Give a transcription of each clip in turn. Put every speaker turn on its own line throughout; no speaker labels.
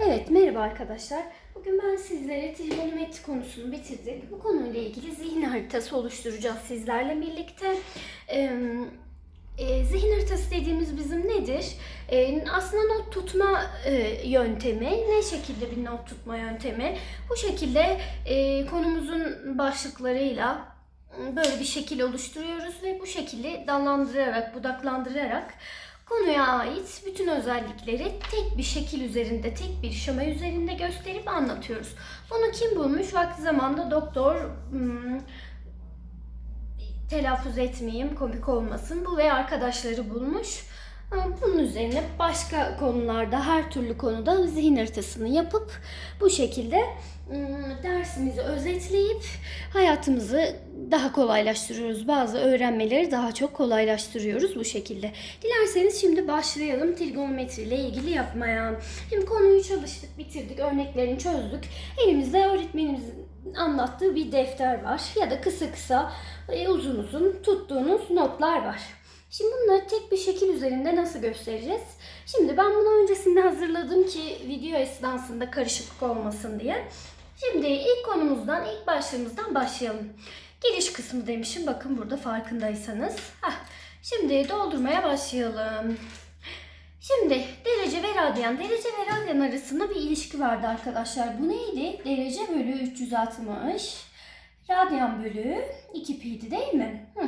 Evet, merhaba arkadaşlar. Bugün ben sizlere trigonometri konusunu bitirdik. Bu konuyla ilgili zihin haritası oluşturacağız sizlerle birlikte. Ee, e, zihin haritası dediğimiz bizim nedir? Ee, aslında not tutma e, yöntemi. Ne şekilde bir not tutma yöntemi? Bu şekilde e, konumuzun başlıklarıyla e, böyle bir şekil oluşturuyoruz ve bu şekilde dallandırarak, budaklandırarak konuya ait bütün özellikleri tek bir şekil üzerinde, tek bir şema üzerinde gösterip anlatıyoruz. Bunu kim bulmuş? Vakti zamanında doktor hmm, telaffuz etmeyeyim, komik olmasın. Bu ve arkadaşları bulmuş. Bunun üzerine başka konularda, her türlü konuda zihin haritasını yapıp bu şekilde dersimizi özetleyip hayatımızı daha kolaylaştırıyoruz. Bazı öğrenmeleri daha çok kolaylaştırıyoruz bu şekilde. Dilerseniz şimdi başlayalım trigonometri ile ilgili yapmaya. Şimdi konuyu çalıştık, bitirdik, örneklerini çözdük. Elimizde öğretmenimizin anlattığı bir defter var ya da kısa kısa e, uzun uzun tuttuğunuz notlar var. Şimdi bunları tek bir şekil üzerinde nasıl göstereceğiz? Şimdi ben bunu öncesinde hazırladım ki video esnasında karışıklık olmasın diye. Şimdi ilk konumuzdan, ilk başlığımızdan başlayalım. Giriş kısmı demişim. Bakın burada farkındaysanız. Heh, şimdi doldurmaya başlayalım. Şimdi derece ve radyan. Derece ve radyan arasında bir ilişki vardı arkadaşlar. Bu neydi? Derece bölü 360. Radyan bölü 2 pi'di değil mi? Hı.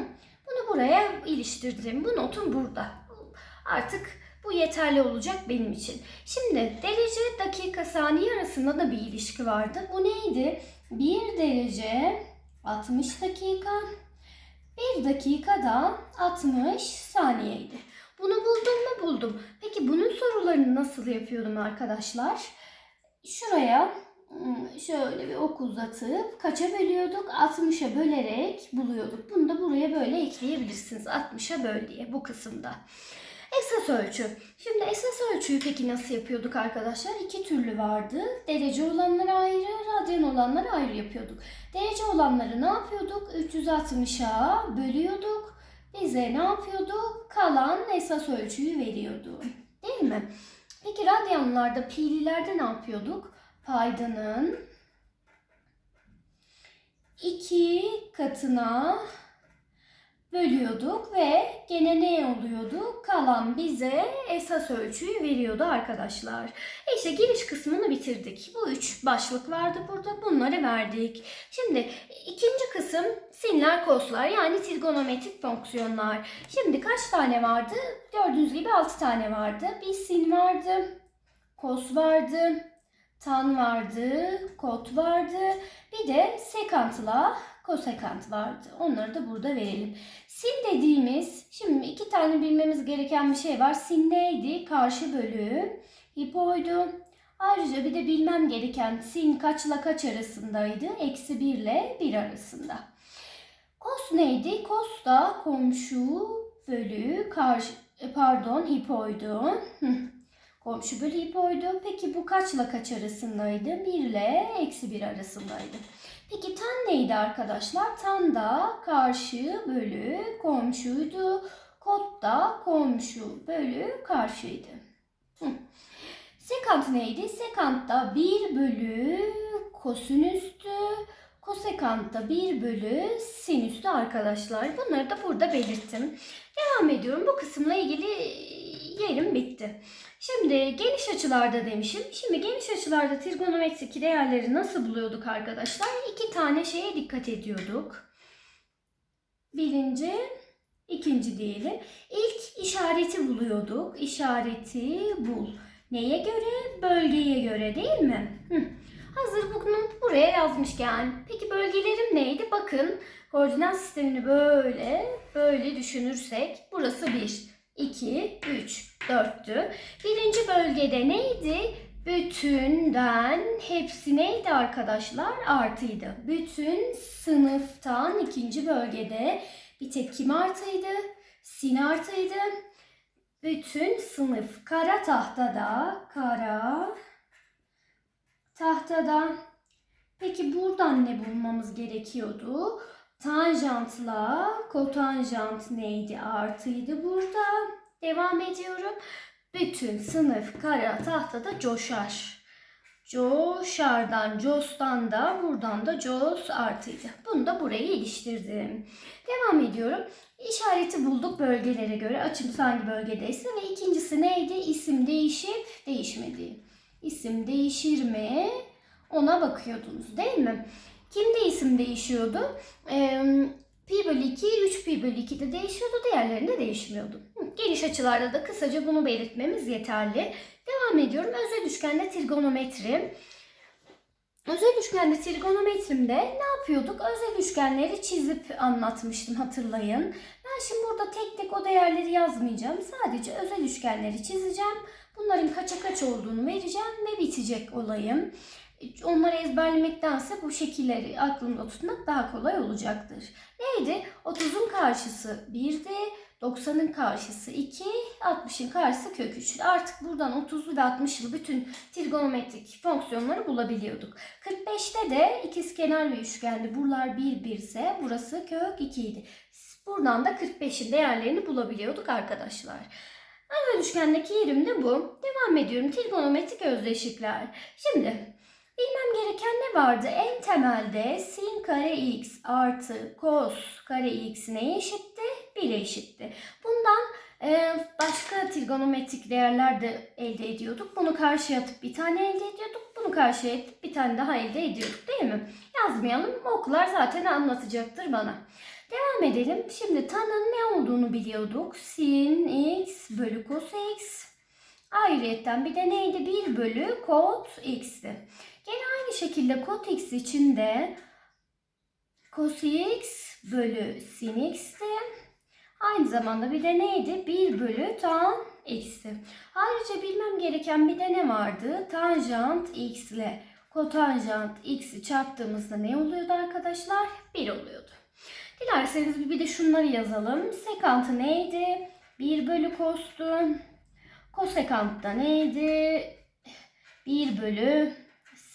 Bunu buraya iliştirdim. Bu notum burada. Artık bu yeterli olacak benim için. Şimdi derece, dakika, saniye arasında da bir ilişki vardı. Bu neydi? 1 derece 60 dakika. 1 dakika da 60 saniyeydi. Bunu buldum mu buldum. Peki bunun sorularını nasıl yapıyordum arkadaşlar? Şuraya şöyle bir ok uzatıp kaça bölüyorduk? 60'a bölerek buluyorduk. Bunu da buraya böyle ekleyebilirsiniz. 60'a böl diye bu kısımda. Esas ölçü. Şimdi esas ölçüyü peki nasıl yapıyorduk arkadaşlar? İki türlü vardı. Derece olanları ayrı, radyan olanları ayrı yapıyorduk. Derece olanları ne yapıyorduk? 360'a bölüyorduk. Bize ne yapıyordu? Kalan esas ölçüyü veriyordu. Değil mi? Peki radyanlarda, pi'lilerde ne yapıyorduk? Paydanın iki katına bölüyorduk ve gene ne oluyordu? Kalan bize esas ölçüyü veriyordu arkadaşlar. E İşte giriş kısmını bitirdik. Bu üç başlık vardı burada. Bunları verdik. Şimdi ikinci kısım sinler koslar yani trigonometrik fonksiyonlar. Şimdi kaç tane vardı? Gördüğünüz gibi 6 tane vardı. Bir sin vardı. Kos vardı. Tan vardı. Kot vardı. Bir de sekantla kosekant vardı. Onları da burada verelim. Sin dediğimiz, şimdi iki tane bilmemiz gereken bir şey var. Sin neydi? Karşı bölü hipoydu. Ayrıca bir de bilmem gereken sin kaçla kaç arasındaydı? Eksi 1 ile 1 arasında. Kos neydi? Kos da komşu bölü karşı, pardon hipoydu. Komşu bölü hipoydu. Peki bu kaçla kaç arasındaydı? 1 ile eksi 1 arasındaydı. Peki tan neydi arkadaşlar? Tan da karşı bölü komşuydu. Kot da komşu bölü karşıydı. Hı. Sekant neydi? Sekant da 1 bölü kosinüstü. Kosekant da 1 bölü sinüstü arkadaşlar. Bunları da burada belirttim. Devam ediyorum. Bu kısımla ilgili yerim bitti. Şimdi geniş açılarda demişim. Şimdi geniş açılarda trigonometrik değerleri nasıl buluyorduk arkadaşlar? İki tane şeye dikkat ediyorduk. Birinci, ikinci diyelim. İlk işareti buluyorduk. İşareti bul. Neye göre? Bölgeye göre değil mi? Hı. Hazır bunu buraya yazmışken. Peki bölgelerim neydi? Bakın koordinat sistemini böyle böyle düşünürsek burası 1, 2, 3, 4'tü. Birinci bölgede neydi? Bütünden hepsi neydi arkadaşlar? Artıydı. Bütün sınıftan ikinci bölgede bir tek kim artıydı? Sin artıydı. Bütün sınıf kara tahtada, kara tahtada. Peki buradan ne bulmamız gerekiyordu? Tanjantla kotanjant neydi? Artıydı burada. Devam ediyorum. Bütün sınıf kara tahtada coşar. Coşar'dan, Jos'tan da buradan da Jos artıydı. Bunu da buraya iliştirdim. Devam ediyorum. İşareti bulduk bölgelere göre. Açımız hangi bölgedeyse ve ikincisi neydi? İsim değişip değişmediği. İsim değişir mi? Ona bakıyordunuz değil mi? Kimde isim değişiyordu? Ee, pi bölü 2, 3 pi bölü 2'de değişiyordu. Diğerlerinde değişmiyordu. Geniş açılarda da kısaca bunu belirtmemiz yeterli. Devam ediyorum. Özel üçgende trigonometri. Özel üçgende trigonometrimde ne yapıyorduk? Özel üçgenleri çizip anlatmıştım hatırlayın. Ben şimdi burada tek tek o değerleri yazmayacağım. Sadece özel üçgenleri çizeceğim. Bunların kaça kaç olduğunu vereceğim ve bitecek olayım. Onları ezberlemektense bu şekilleri aklımda tutmak daha kolay olacaktır. Neydi? 30'un karşısı 1'di. 90'ın karşısı 2, 60'ın karşısı kök 3. Artık buradan 30'lu ve 60'lı bütün trigonometrik fonksiyonları bulabiliyorduk. 45'te de ikizkenar bir üçgendi. Buralar 1, 1 ise burası kök 2 idi. Buradan da 45'in değerlerini bulabiliyorduk arkadaşlar. Özel üçgendeki yerim de bu. Devam ediyorum. Trigonometrik özdeşlikler. Şimdi bilmem gereken ne vardı? En temelde sin kare x artı cos kare x neye eşitti? 1'e eşitti. Bundan e, başka trigonometrik değerler de elde ediyorduk. Bunu karşıya atıp bir tane elde ediyorduk. Bunu karşıya atıp bir tane daha elde ediyorduk değil mi? Yazmayalım. Okullar zaten anlatacaktır bana. Devam edelim. Şimdi tanın ne olduğunu biliyorduk. Sin x bölü cos x. Ayrıyetten bir de neydi? 1 bölü kot x'ti. Gene aynı şekilde kot x için de cos x bölü sin x'ti. Aynı zamanda bir de neydi? 1 bölü tan x'ti. Ayrıca bilmem gereken bir de ne vardı? Tanjant x ile kotanjant x'i çarptığımızda ne oluyordu arkadaşlar? 1 oluyordu. Dilerseniz bir de şunları yazalım. Sekantı neydi? 1 bölü kostu. Kosekant da neydi? 1 bölü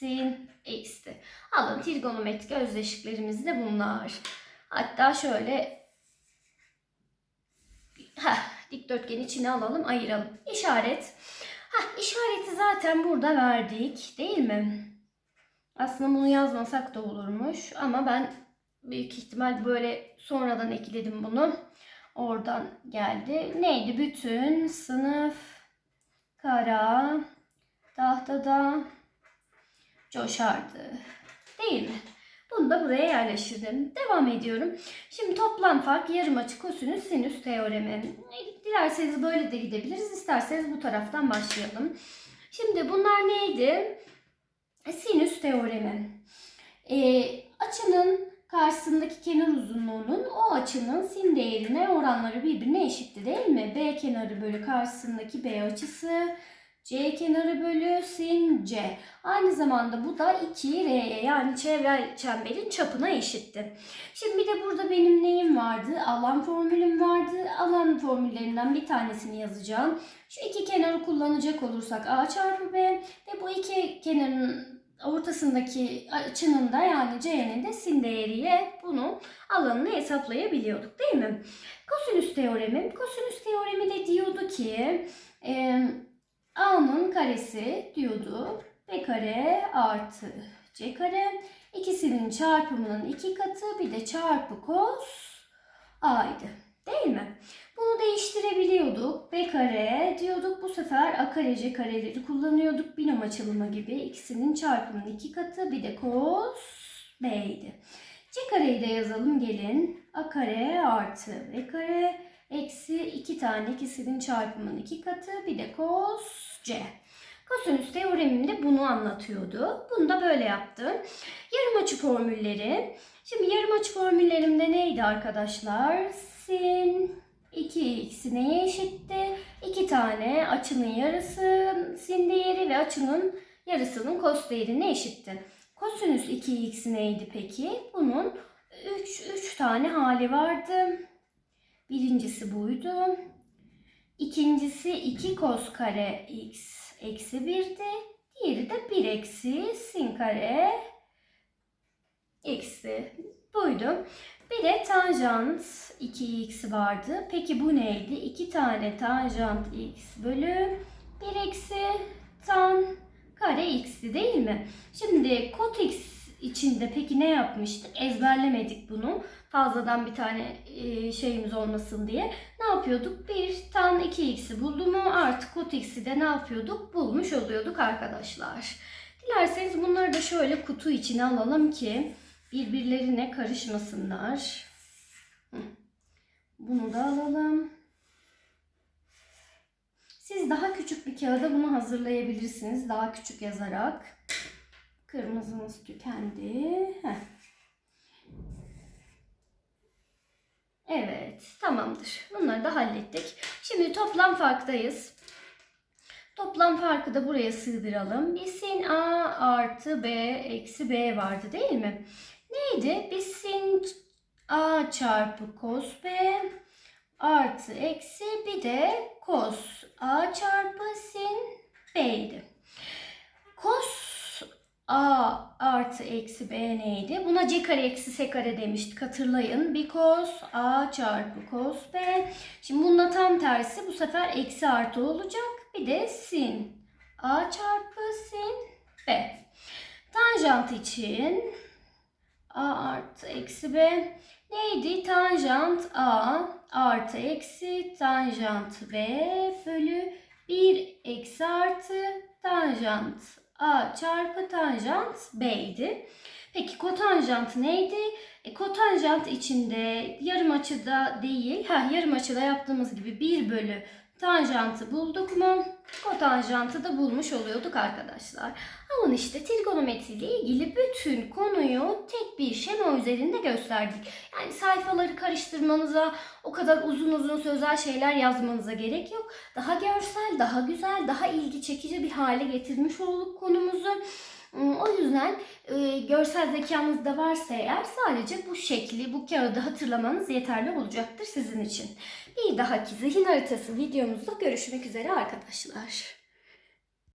sin x'ti. Alın trigonometrik özdeşliklerimiz de bunlar. Hatta şöyle Heh, dikdörtgen içine alalım, ayıralım. İşaret. Heh, işareti zaten burada verdik, değil mi? Aslında bunu yazmasak da olurmuş ama ben büyük ihtimal böyle sonradan ekledim bunu. Oradan geldi. Neydi? Bütün sınıf kara tahtada coşardı. Değil mi? Bunu da buraya yerleştirdim. Devam ediyorum. Şimdi toplam fark yarım açı kosinüs sinüs teoremi. Dilerseniz böyle de gidebiliriz. İsterseniz bu taraftan başlayalım. Şimdi bunlar neydi? Sinüs teoremi. Ee, açının karşısındaki kenar uzunluğunun o açının sin değerine oranları birbirine eşitti değil mi? B kenarı bölü karşısındaki B açısı. C kenarı bölü sin C. Aynı zamanda bu da 2 R'ye yani çevre çemberin çapına eşitti. Şimdi bir de burada benim neyim vardı? Alan formülüm vardı. Alan formüllerinden bir tanesini yazacağım. Şu iki kenarı kullanacak olursak A çarpı B ve bu iki kenarın ortasındaki açının da yani C'nin de sin değeriyle bunu alanını hesaplayabiliyorduk değil mi? Kosinüs teoremi. Kosinüs teoremi de diyordu ki e, A'nın karesi diyordu. B kare artı C kare. İkisinin çarpımının iki katı bir de çarpı cos A'ydı. Değil mi? Bunu değiştirebiliyorduk. B kare diyorduk. Bu sefer A kare C kareleri kullanıyorduk. Binom açılımı gibi. İkisinin çarpımının iki katı bir de cos B'ydi. C kareyi de yazalım gelin. A kare artı B kare eksi iki tane ikisinin çarpımının iki katı bir de cos C. Kosinüs teoreminde bunu anlatıyordu. Bunu da böyle yaptım. Yarım açı formülleri. Şimdi yarım açı formüllerimde neydi arkadaşlar? Sin 2x neye eşitti? 2 tane açının yarısı sin değeri ve açının yarısının kos değerine eşitti. Kosinüs 2x neydi peki? Bunun 3 3 tane hali vardı. Birincisi buydu. İkincisi 2 kos kare x eksi 1'di. Diğeri de 1 eksi sin kare eksi buydu. Bir de tanjant 2x vardı. Peki bu neydi? 2 tane tanjant x bölü 1 eksi tan kare x'ti değil mi? Şimdi kot x içinde peki ne yapmıştık? Ezberlemedik bunu. Fazladan bir tane e, şeyimiz olmasın diye. Ne yapıyorduk? Bir tan 2x'i buldu mu artı kot x'i de ne yapıyorduk? Bulmuş oluyorduk arkadaşlar. Dilerseniz bunları da şöyle kutu içine alalım ki birbirlerine karışmasınlar. Bunu da alalım. Siz daha küçük bir kağıda bunu hazırlayabilirsiniz. Daha küçük yazarak. Kırmızımız tükendi. Heh. Evet, tamamdır. Bunları da hallettik. Şimdi toplam farktayız. Toplam farkı da buraya sığdıralım. Bir sin a artı b eksi b vardı değil mi? Neydi? Bir sin a çarpı cos b artı eksi bir de cos a çarpı sin b'ydi. Cos a artı eksi b neydi? Buna c kare eksi s kare demiştik hatırlayın. Bir cos a çarpı cos b. Şimdi bununla tam tersi bu sefer eksi artı olacak. Bir de sin a çarpı sin b. Tanjant için a artı eksi b neydi? Tanjant a artı eksi tanjant b bölü 1 eksi artı tanjant a çarpı tanjant b idi. Peki kotanjant neydi? E, kotanjant içinde yarım açıda değil, ha yarım açıda yaptığımız gibi 1 bölü tanjantı bulduk mu? Kotanjantı da bulmuş oluyorduk arkadaşlar. Ama işte trigonometri ile ilgili bütün konuyu tek bir şema üzerinde gösterdik. Yani sayfaları karıştırmanıza, o kadar uzun uzun sözel şeyler yazmanıza gerek yok. Daha görsel, daha güzel, daha ilgi çekici bir hale getirmiş olduk konumuzu. Hmm, O yüzden e, görsel zekanız da varsa eğer sadece bu şekli, bu kağıdı hatırlamanız yeterli olacaktır sizin için. Bir dahaki zihin haritası videomuzda görüşmek üzere arkadaşlar.